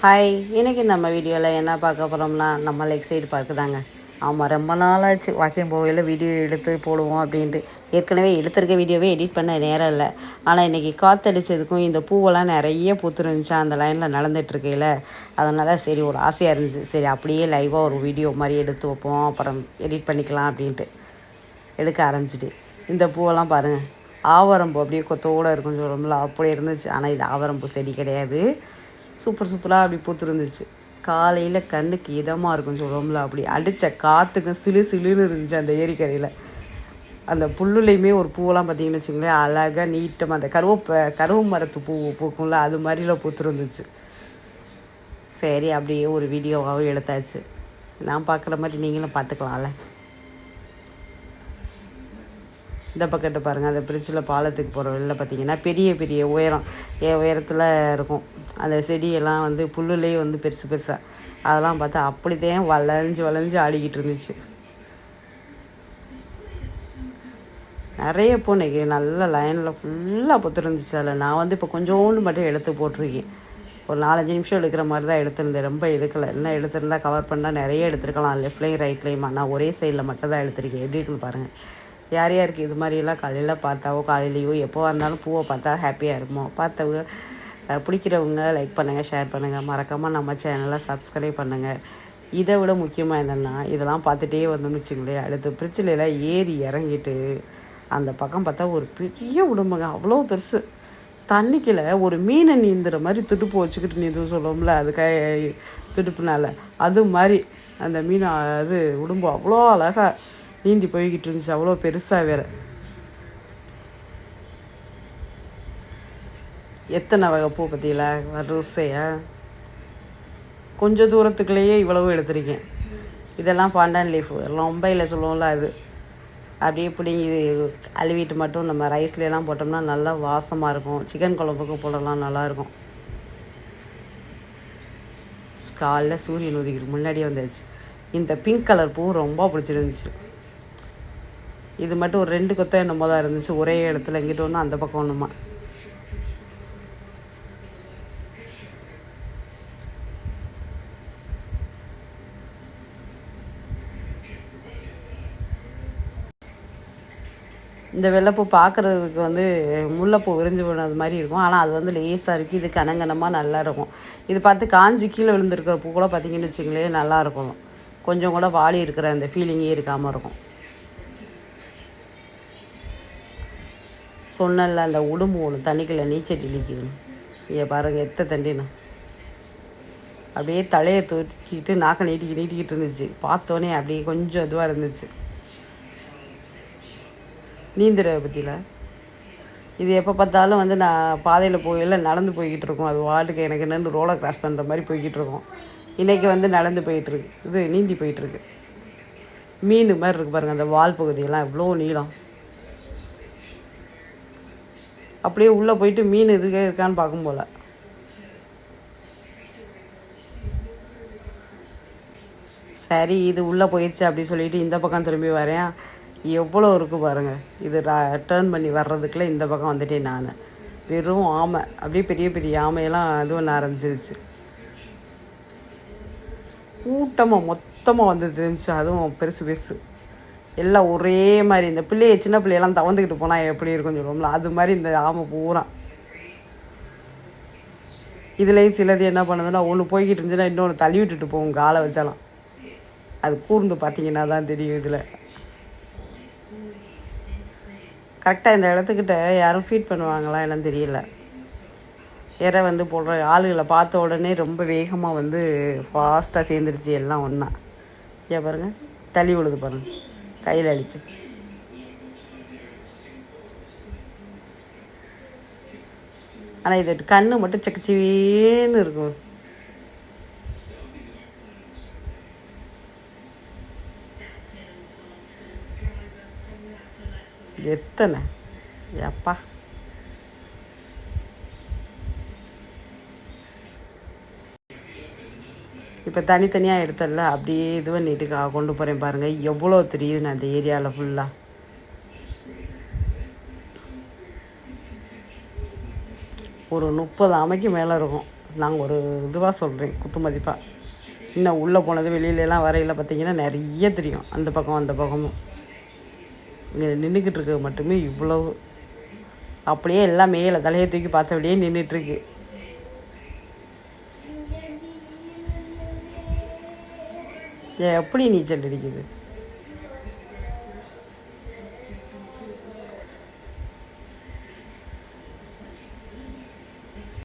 Hi இன்றைக்கி நம்ம வீடியோவில் என்ன பார்க்க போகிறோம்னா நம்ம லெக் சைடு பார்க்கு தாங்க. ஆமாம் ரொம்ப நாளாச்சு. வாக்கிங் போகையில் வீடியோ எடுத்து போடுவோம் அப்படின்ட்டு. ஏற்கனவே எடுத்திருக்க வீடியோவே எடிட் பண்ண நேரம் இல்லை. ஆனால் இன்றைக்கி காற்றடிச்சதுக்கும் இந்த பூவெல்லாம் நிறைய பூத்துருந்துச்சா. அந்த லைனில் நடந்துகிட்ருக்கையில் அதனால் சரி ஒரு ஆசையாக இருந்துச்சு. சரி அப்படியே லைவாக ஒரு வீடியோ மாதிரி எடுத்து வைப்போம். அப்புறம் எடிட் பண்ணிக்கலாம் அப்படின்ட்டு. எடுக்க ஆரம்பிச்சிட்டு. இந்த பூவெல்லாம் பாருங்கள் ஆவரம்பூ அப்படியே கொத்தோடு இருக்குன்னு சொல்லுவோம்ல அப்படி இருந்துச்சு. ஆனால் இது ஆவரம்பூ செடி கிடையாது. சூப்பர் சூப்பராக அப்படி பூத்துருந்துச்சு. காலையில் கண்ணுக்கு இதமாக இருக்கும்னு சொல்லுவோம்ல அப்படி அடித்த காற்றுக்கும் சிலு சிலுன்னு இருந்துச்சு அந்த ஏரிக்கரையில். அந்த புல்லுலையுமே ஒரு பூவெல்லாம் பார்த்தீங்கன்னு வச்சுங்களேன் அழகாக நீட்டமாக அந்த கருவப்ப கருவு மரத்து பூ பூக்கும்ல அது மாதிரிலாம் பூத்துருந்துச்சு. சரி அப்படியே ஒரு வீடியோவாகவும் எடுத்தாச்சு. நான் பார்க்குற மாதிரி நீங்களும் பார்த்துக்கலாம்ல. இந்த பக்கத்து பாருங்கள் அந்த பிரிட்ஜில் பாலத்துக்கு போகிற வெளில பார்த்தீங்கன்னா பெரிய பெரிய உயரம். என் உயரத்தில் இருக்கும். அந்த செடியெல்லாம் வந்து புல்லுலேயே வந்து பெருசு பெருசாக அதெல்லாம் பார்த்தா அப்படித்தான் வளைஞ்சு வளைஞ்சு ஆடிக்கிட்டு இருந்துச்சு. நிறைய பூனைக்கு நல்ல லைனில் ஃபுல்லாக பொத்துருந்துச்சு அதில். நான் வந்து இப்போ கொஞ்சோண்டு மட்டும் எடுத்து போட்டிருக்கேன். ஒரு நாலஞ்சு நிமிஷம் எடுக்கிற மாதிரி தான் எடுத்திருந்தேன். ரொம்ப எடுக்கலை என்ன எடுத்திருந்தால் கவர் பண்ணால் நிறைய எடுத்துருக்கலாம். லெஃப்ட்லேயும் ரைட்லேயும் நான் ஒரே சைடில் மட்டும் தான் எடுத்திருக்கேன். எப்படி இருக்குன்னு பாருங்கள் யார் யாருக்கு இது மாதிரியெல்லாம் காலையில் பார்த்தாவோ காலையிலையோ எப்போ வந்தாலும் பூவை பார்த்தா ஹாப்பியாக இருக்குமோ பார்த்தவங்க பிடிக்கிறவங்க லைக் பண்ணுங்கள் ஷேர் பண்ணுங்கள் மறக்காமல் நம்ம சேனலை சப்ஸ்கிரைப் பண்ணுங்கள் இதை விட முக்கியமாக என்னென்னா இதெல்லாம் பார்த்துட்டே வந்தோம்னு வச்சுங்களேன் அடுத்து பிரச்சனையில் ஏறி இறங்கிட்டு அந்த பக்கம் பார்த்தா ஒரு பெரிய உடம்புங்க. அவ்வளோ பெருசு. தண்ணிக்கில் ஒரு மீனை நீந்துற மாதிரி துடுப்பு வச்சுக்கிட்டு நீந்தும் சொல்லுவோம்ல அது துடுப்புனால. அது மாதிரி அந்த மீன் அது உடம்பு அவ்வளோ அழகாக நீந்தி போய்கிட்டு இருந்துச்சு. அவ்வளோ பெருசாக வேற. எத்தனை வகை பூ பற்றியில வரிசையா கொஞ்சம் தூரத்துக்குள்ளேயே இவ்வளவு எடுத்திருக்கேன். இதெல்லாம் பாண்டான் லீஃப் ரொம்ப இல்லை சொல்லுவோம்ல அது. அப்படியே பிடிங்கி அழுவிட்டு மட்டும் நம்ம ரைஸ்லாம் போட்டோம்னா நல்லா வாசமாக இருக்கும். சிக்கன் குழம்புக்கும் போடலாம் நல்லாயிருக்கும் காலைல சூரியன் உதிக்கிறதுக்கு முன்னாடியே வந்துடுச்சு இந்த பிங்க் கலர் பூ ரொம்ப பிடிச்சிருந்துச்சு. இது மட்டும் ஒரு ரெண்டு கொத்தம் என்னமோ தான் இருந்துச்சு. ஒரே இடத்துல இங்கிட்ட ஒன்று அந்த பக்கம் ஒன்றுமா இந்த வெள்ளைப்பூ பார்க்குறதுக்கு வந்து முல்லைப்பூ விரிஞ்சு போனது மாதிரி இருக்கும். ஆனால் அது வந்து லேசாக இருக்குது இது கனங்கனமாக நல்லா இருக்கும். இது பார்த்து காஞ்சி கீழே விழுந்திருக்கிற பூ கூட பார்த்தீங்கன்னு வச்சுங்களேன் நல்லாயிருக்கும் கொஞ்சம் கூட வாடி இருக்கிற அந்த ஃபீலிங்கே இருக்காமல் இருக்கும். சொன்னல அந்த உடும்பு ஒன்று தண்ணிக்குள்ளே நீச்சல் இழிக்குதுன்னு இங்கே பாருங்கள் எத்த தண்டினா அப்படியே தலையை தூக்கிட்டு நாக்க நீட்டிக்கி நீட்டிக்கிட்டு இருந்துச்சு. பார்த்தோன்னே அப்படியே கொஞ்சம் இதுவாக இருந்துச்சு. நீந்திர பற்றியில் இது எப்போ பார்த்தாலும் வந்து நான் பாதையில் போயில நடந்து போய்கிட்டு இருக்கோம். அது வாட்டுக்கு எனக்கு என்னென்னு ரோலை கிராஸ் பண்ணுற மாதிரி போய்கிட்டு இருக்கோம். இன்றைக்கி வந்து நடந்து போயிட்டுருக்கு இது நீந்தி போயிட்டுருக்கு மீன் மாதிரி இருக்கு பாருங்கள் அந்த வால் பகுதியெல்லாம் எவ்வளோ நீளம். அப்படியே உள்ளே போயிட்டு மீன் எதுக்கே இருக்கான்னு பார்க்கும் போல. சரி இது உள்ளே போயிடுச்சு அப்படின்னு சொல்லிட்டு இந்த பக்கம் திரும்பி வரேன். எவ்வளோ இருக்குது பாருங்கள் இது டேர்ன் பண்ணி வர்றதுக்குள்ளே இந்த பக்கம் வந்துட்டேன் நான். வெறும் ஆமை. அப்படியே பெரிய பெரிய ஆமையெல்லாம் இது பண்ண ஆரம்பிச்சிருச்சு. கூட்டமாக மொத்தமாக வந்துட்டு இருந்துச்சு. அதுவும் பெருசு பெருசு. எல்லாம் ஒரே மாதிரி. இந்த பிள்ளைய சின்ன பிள்ளையெல்லாம் தவந்துக்கிட்டு போனால் எப்படி இருக்கும்னு சொல்லுவோம்ல? அது மாதிரி இந்த ஆமை பூரா. இதுலேயும் சிலது என்ன பண்ணுதுன்னா ஒன்று போய்கிட்டு இருந்துச்சுன்னா இன்னொன்று தள்ளி விட்டுட்டு போகும் காலை வச்சாலாம். அது கூர்ந்து பார்த்தீங்கன்னா தான் தெரியும் இதில். கரெக்டாக இந்த இடத்துக்கிட்ட யாரும் ஃபீட் பண்ணுவாங்களா என்னன்னு தெரியல. இறை வந்து போடுற ஆளுகளை பார்த்த உடனே ரொம்ப வேகமாக வந்து ஃபாஸ்ட்டாக சேர்ந்துருச்சு எல்லாம் ஒன்றா ஏன் பாருங்கள் தள்ளி விழுது பாருங்கள் கையில் அடிச்சு ஆனால் இது கண்ணு மட்டும் சக்கச்சிவேன்னு இருக்கும் எத்தனை எப்பா இப்போ தனித்தனியாக எடுத்தல அப்படியே இது பண்ணிட்டு கொண்டு போகிறேன் பாருங்கள் எவ்வளோ தெரியுதுன்னு அந்த ஏரியாவில் ஃபுல்லாக ஒரு முப்பது அமைக்கு மேலே இருக்கும். நாங்கள் ஒரு இதுவாக சொல்கிறேன் குத்து மதிப்பாக இன்னும் உள்ளே போனது வெளியிலலாம் வரையில் பார்த்தீங்கன்னா நிறைய தெரியும். அந்த பக்கம் அந்த பக்கமும். இங்கே நின்றுக்கிட்டு இருக்கிறது மட்டுமே இவ்வளவு. அப்படியே எல்லாம் மேலே தலையை தூக்கி பார்த்தபடியே நின்றுட்டுருக்கு எப்படி நீச்சல் அடிக்குது?